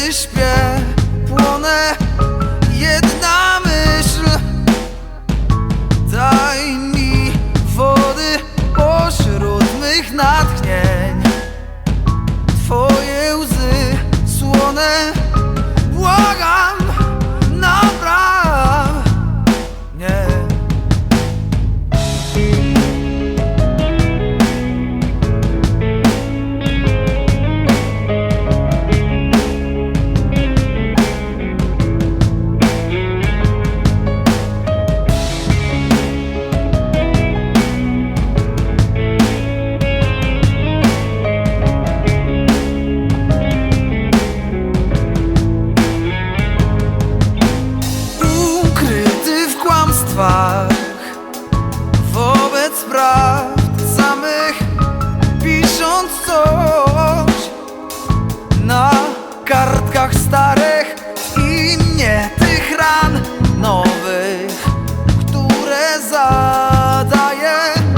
kiedy śpię Płonę jedna myśl. Daj mi wody pośród mych natchnień. Twoje łzy słone Wobec prawd samych pisząc coś Na kartkach starych i nie tych ran nowych, które za